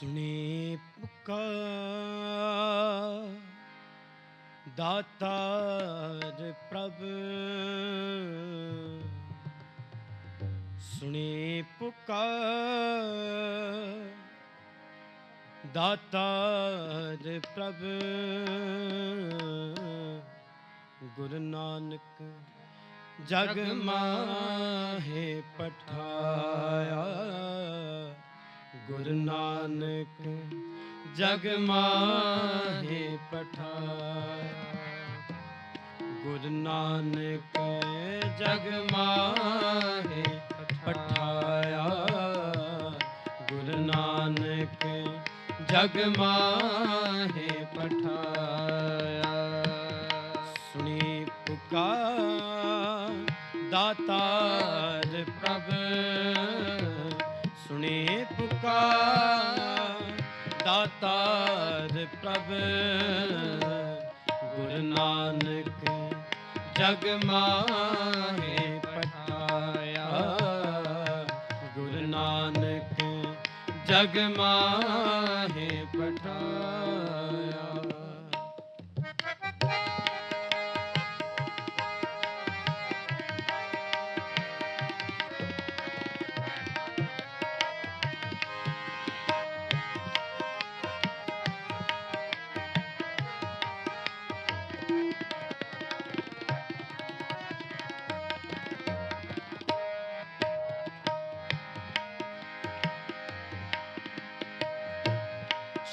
ਸੁਣੀ ਪੁਕਾਰ ਦਾਤਾਰ ਪ੍ਰਭ ਸੁਣੀ ਪੁਕਾਰ ਦਾਤਾਰ ਪ੍ਰਭ ਗੁਰੂ ਨਾਨਕ ਜਗ ਮਾਹੇ ਪਠਾਇਆ ਗੁਰੂ ਨਾਨਕ ਜਗ ਮਾਹੇ ਪਠਾਇਆ ਗੁਰੂ ਨਾਨਕ ਜਗ ਮਾਹੇ ਪਠਾਇਆ। ਗੁਰੂ ਨਾਨਕ ਜਗ ਮਾਹੇ ਪਠਾਇਆ। ਸੁਣੀ ਪੁਕਾਰ ਦਾਤਾਰ ਪ੍ਰਭ। ਸੁਣੀ ਦਾਤਾਰ ਪ੍ਰਭ ਗੁਰੂ ਨਾਨਕ ਜਗ ਮਾਹੇ ਪਠਾਇਆ। ਗੁਰੂ ਨਾਨਕ ਜਗ ਮਾਹੇ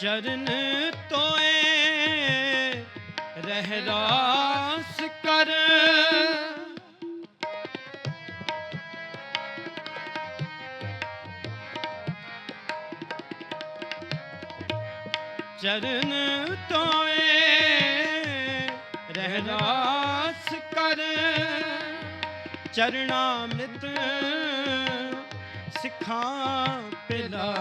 ਚਰਨ ਤੋਏ ਰਹਿ ਰਾਸ ਕਰ। ਚਰਨ ਤੋਏ ਰਹਿ ਰਾਸ ਕਰ। ਮਿਤ ਸਿੱਖਾਂ ਪਿਲਾ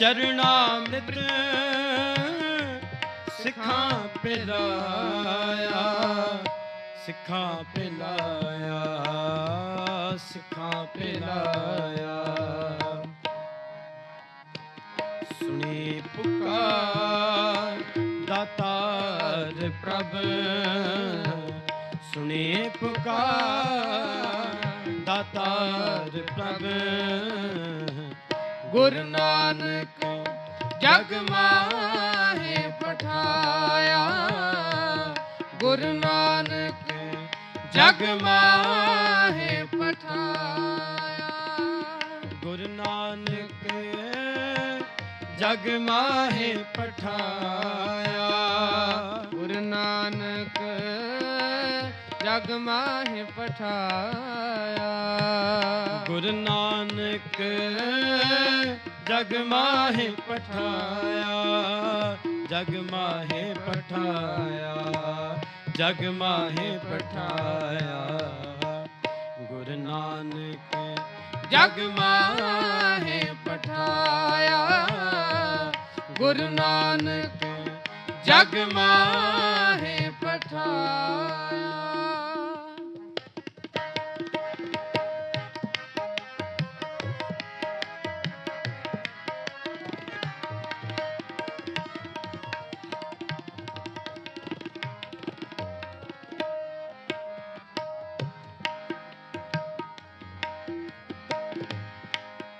ਚਰਣਾਮ੍ਰਿਤ ਸਿੱਖਾਂ ਪਿਲਾਇਆ ਸਿੱਖਾਂ ਪਿਲਾਇਆ ਸਿੱਖਾਂ ਪਿਲਾਇਆ। ਸੁਣੀ ਪੁਕਾਰ ਦਾਤਾਰ ਪ੍ਰਭ, ਸੁਣੀ ਪੁਕਾਰ ਦਾਤਾਰ ਪ੍ਰਭ। ਗੁਰੂ ਨਾਨਕ ਜਗ ਮਾਹੇ ਪਠਾਇਆ। ਗੁਰੂ ਨਾਨਕ ਜਗ ਮਾਹੇ ਪਠਾਇਆ। ਗੁਰੂ ਨਾਨਕ ਜਗ ਮਾਹੇ ਪਠਾਇਆ। ਜਗ ਮਾਹਿ ਪਠਾਇਆ। ਗੁਰੂ ਨਾਨਕ ਜਗ ਮਾਹਿ ਪਠਾਇਆ, ਜਗ ਮਾਹੇ ਪਠਾਇਆ, ਜਗ ਮਾਹੇ ਪਠਾਇਆ। ਗੁਰੂ ਨਾਨਕ ਜਗ ਮਾਹਿ ਪਠਾਇਆ, ਗੁਰੂ ਨਾਨਕ ਜਗ ਮਾਹਿ ਪਠਾਇਆ।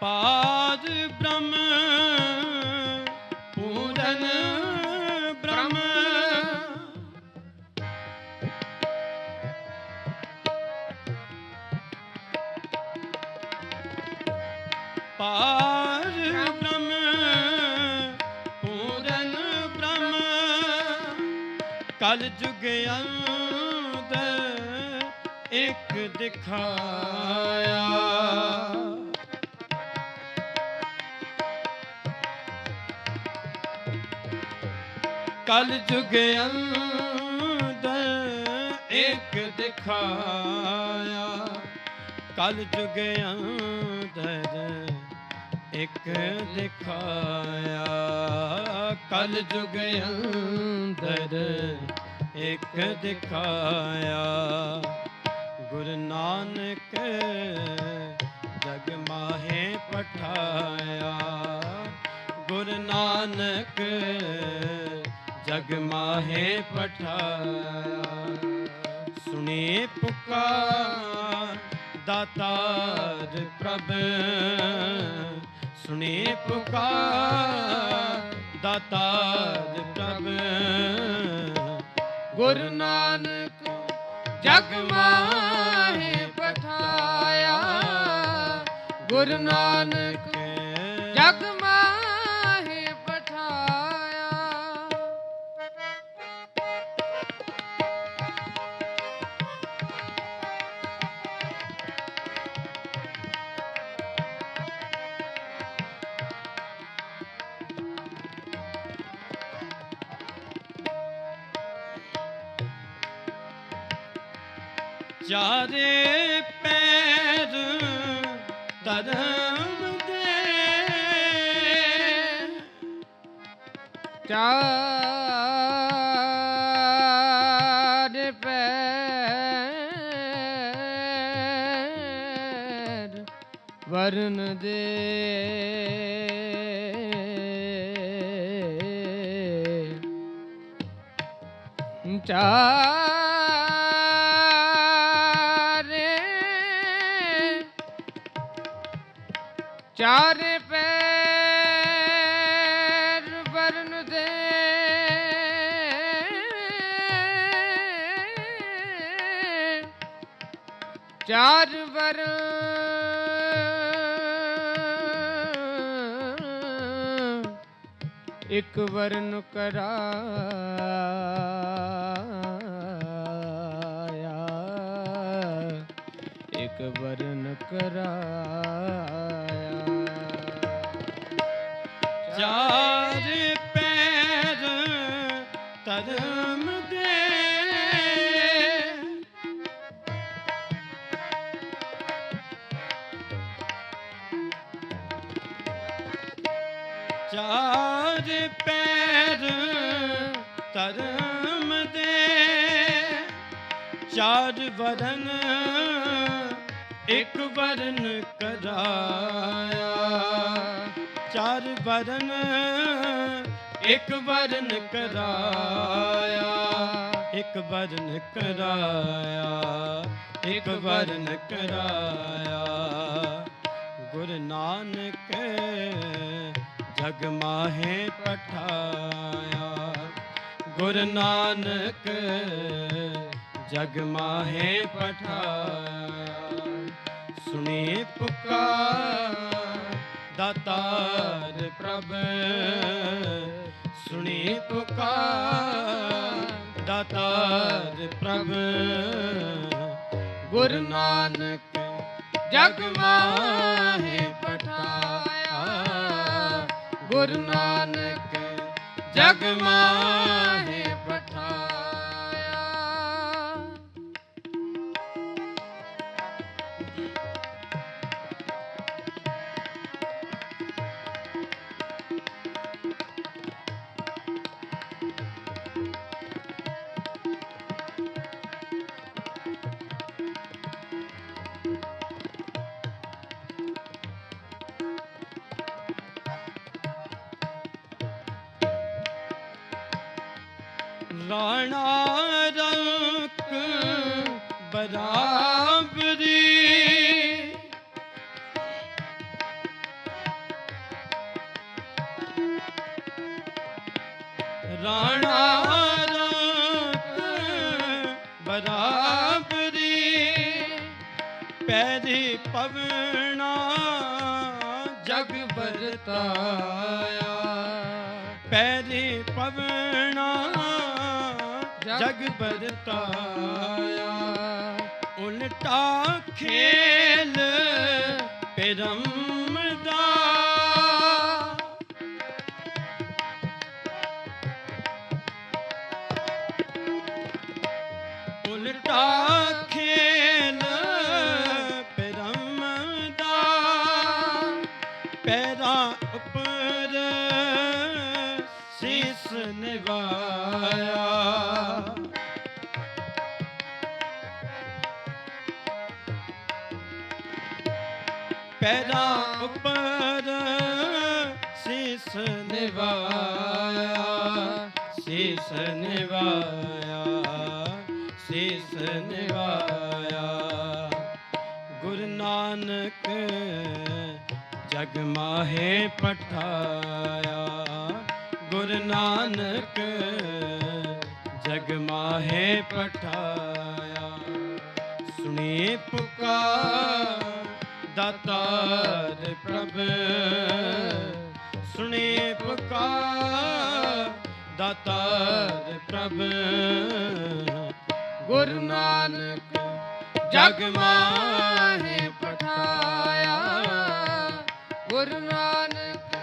ਪਾਦ ਬ੍ਰਹਮ ਪੂਰਨ ਬ੍ਰਹਮ। ਪਾਰ ਬ੍ਰਹਮ ਪੂਰਨ ਬ੍ਰਹਮ। ਕਲ ਜੁਗ ਅੰਤ ਇੱਕ ਦਿਖਾਇਆ। ਕਲ ਜੁਗ ਅੰਤ ਇੱਕ ਦਿਖਾਇਆ। ਕਲ ਜੁਗ ਅੰਤ ਇੱਕ ਦਿਖਾਇਆ। ਕਲ ਜੁਗ ਅੰਦਰ ਇੱਕ ਦਿਖਾਇਆ। ਗੁਰੂ ਨਾਨਕ ਜਗ ਮਾਹੇ ਪਠਾਇਆ। ਗੁਰੂ ਨਾਨਕ ਜਗ ਮਾਹ ਪਠਾਇਆ। ਸੁਣੇ ਪੁਕਾਰ ਦਾਤਾਰ ਪ੍ਰਭ। ਸੁਣੇ ਪੁਕਾਰ ਦਾਤਾਰ ਪ੍ਰਭ। ਗੁਰੂ ਨਾਨਕ ਜਗ ਮਾਹੇ ਪਠਾਇਆ। ਗੁਰੂ ਨਾਨਕ ਚਾਰੇ ਪੈਰ ਧਰਮ ਦੇ। ਚਾਰ ਪੈਰ ਵਰਨ ਦੇ। ਚਾਰੇ ਚਾਰ ਵਰਨ ਇੱਕ ਵਰਨ ਕਰਾਇਆ। ਇੱਕ ਵਰਨ ਕਰਾਇਆ। ਚਾਰ ਪੈਰ ਧਰਮ ਚਾਰ ਵਰਨ, ਇੱਕ ਵਰਨ ਕਰਾਇਆ। ਚਾਰ ਵਰਨ, ਇੱਕ ਵਰਨ ਕਰਾਇਆ। ਇੱਕ ਵਰਨ ਕਰਾਇਆ, ਇੱਕ ਵਰਨ ਕਰਾਇਆ। ਗੁਰੂ ਨਾਨਕ ਜਗ ਮਾਹੇ ਪਠਾਇਆ। ਗੁਰੂ ਨਾਨਕ ਜਗ ਮਾਹੇ ਪਠਾਇਆ ਸੁਣੀ ਪੁਕਾਰ, ਦਾਤਾਰ ਪ੍ਰਭ। ਸੁਣੀ ਪੁਕਾਰ, ਦਾਤਾਰ ਪ੍ਰਭ। ਗੁਰੂ ਨਾਨਕ ਜਗ ਮਾਹੇ ਪਠਾਇਆ, ਗੁਰੂ ਨਾਨਕ ਜਗ ਮਾਹੇ ਰਾਣਾ ਰੰਕ ਬਰਾਬਰੀ। ਰਾਣਾ ਰੰਕ ਬਰਾਬਰੀ। ਪੈਰੀ ਪਵਣਾ ਜਗ ਵਰਤਾਇਆ। ਪੈਰੀ ਪਵਣਾ ਜਗ ਬਰਤਾਇਆ ਉਲਟਾ ਖੇਲ ਪਰਮ ਦਾ ਉਲਟਾ ਖੇਲ ਪਰਮ ਦਾ ਪੈਰਾ ਉੱਪਰ ਸੀਸ ਨਿਵਾਇਆ। ਪੈਰਾ ਉੱਪਰ ਸੀਸ ਨਿਵਾਇਆ ਸੀਸ ਸੀਸ ਨਿਵਾਇਆ ਸੀਸ ਨਿਵਾਇਆ। ਗੁਰੂ ਨਾਨਕ ਜਗ ਮਾਹੇ ਪਠਾਇਆ। ਗੁਰੂ ਨਾਨਕ ਜਗ ਮਾਹੇ ਪਠਾਇਆ। ਸੁਣੀ ਪੁਕਾਰ ਦਾਤਾਰ ਪ੍ਰਭ। ਸੁਣੇ ਪੁਕਾਰ ਦਾਤਾਰ ਪ੍ਰਭ। ਗੁਰੂ ਨਾਨਕ ਜਗ ਮਾਹੇ ਪਠਾਇਆ। ਗੁਰੂ ਨਾਨਕ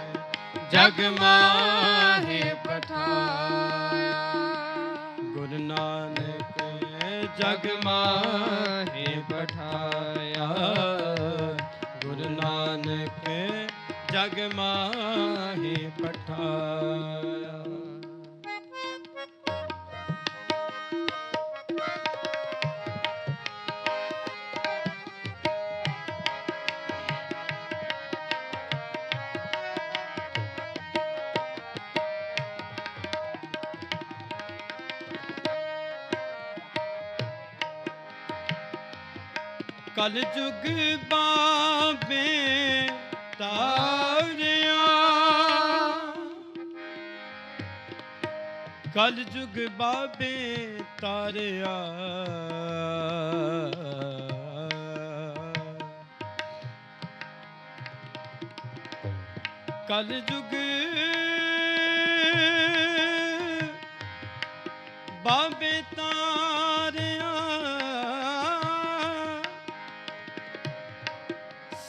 ਜਗ ਮਾਹੇ ਪਠਾਇਆ। ਗੁਰੂ ਨਾਨਕ ਜਗ ਮਾਹੇ ਜਗ ਮਾਹੇ ਪਠਾਇਆ ਕਲ ਜੁਗ ਬਾਬੇ ਤਾਰਿਆ ਕਲ ਜੁਗ ਬਾਬੇ ਤਾਰਿਆ। ਕਲ ਜੁਗ ਬਾਬੇ ਤਾਰਿਆ।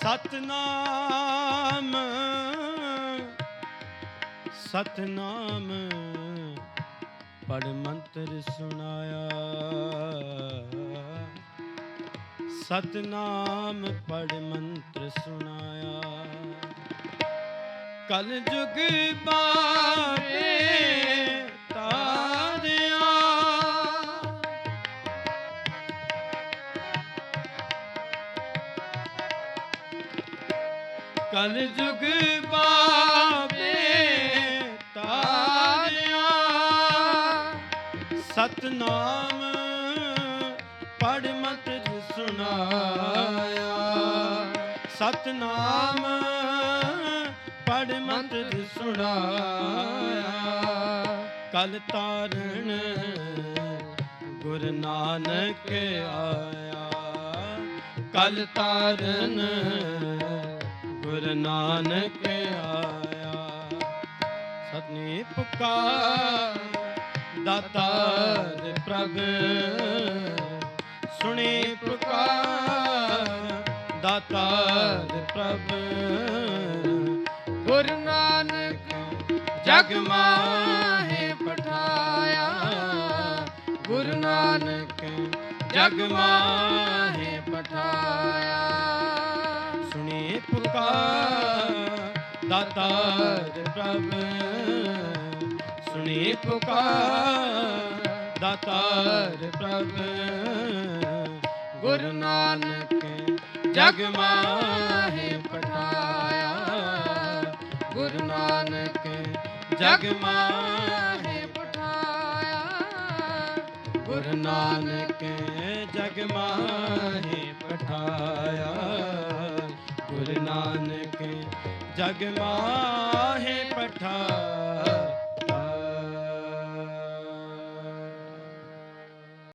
ਸਤਨਾਮ ਸਤਨਾਮ। ਪੜ ਮੰਤਰ ਸੁਣਾਇਆ। ਸਤਨਾਮ ਪੜ ਮੰਤਰ ਸੁਣਾਇਆ। ਕਲ ਜੁਗ ਬਾਰੇ ਤਾਰਿਆ। ਕਲ ਜੁਗ ਬਾਬੇ ਸਤਨਾਮ ਪੜ ਮਤ ਸੁਣਾਇਆ। ਸਤਨਾਮ ਪੜ ਮਤ ਸੁਣਾਇਆ। ਕਲ ਤਾਰਨ ਗੁਰ ਨਾਨਕ ਆਇਆ। ਕਲ ਤਾਰਨ ਗੁਰ ਨਾਨਕ ਆਇਆ। ਸਤਨੀ ਪੁਕਾਰ ਦਾਤਾਰ ਪ੍ਰਭ। ਸੁਣੀ ਪੁਕਾਰ ਦਾਤਾਰ ਪ੍ਰਭ। ਗੁਰੂ ਨਾਨਕ ਜਗ ਮਾਹੇ ਪਠਾਇਆ। ਗੁਰੂ ਨਾਨਕ ਜਗ ਮਾਹੇ ਪਠਾਇਆ। ਸੁਣੀ ਪੁਕਾਰ ਦਾਤਾਰ ਪ੍ਰਭ। ਸੁਣੀ ਪੁਕਾਰ, ਦਾਤਾਰ ਪ੍ਰਭ। ਗੁਰੂ ਨਾਨਕ ਜਗ ਮਾਹੇ ਪਠਾਇਆ। ਗੁਰੂ ਨਾਨਕ ਜਗ ਮਾਹੇ ਪਠਾਇਆ। ਗੁਰੂ ਨਾਨਕ ਜਗ ਮਾਹੇ ਪਠਾਇਆ। ਗੁਰੂ ਨਾਨਕ ਜਗ ਮਾਹੇ ਪਠਾਇਆ।